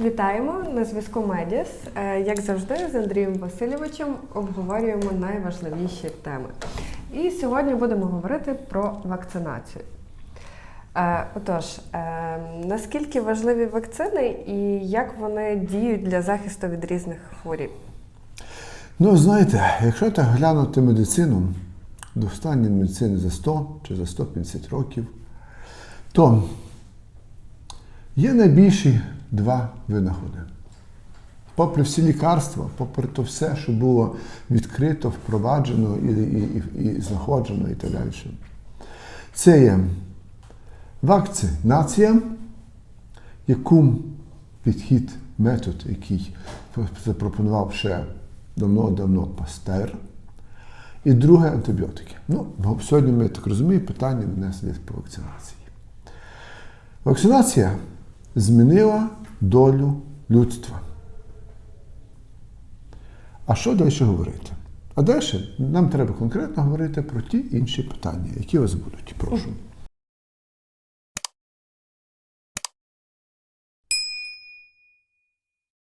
Вітаємо на зв'язку Медіс. Е, Як завжди, з Андрієм Васильовичем обговорюємо найважливіші теми. І сьогодні будемо говорити про вакцинацію. Е, Отож, е, наскільки важливі вакцини і як вони діють для захисту від різних хворіб? Ну, знаєте, якщо так глянути медицину, достання медицини за 100 чи за 150 років, то є найбільші два винаходи. Попри всі лікарства, попри то все, що було відкрито, впроваджено і, і, і, і знаходжено і так далі. Це є вакцинація, яку підхід, метод, який запропонував ще давно-давно Пастер. І друге антибіотики. Ну, сьогодні ми так розуміємо, питання внесли по вакцинації. Вакцинація змінила долю людства. А що далі говорити? А далі нам треба конкретно говорити про ті інші питання, які у вас будуть. Прошу.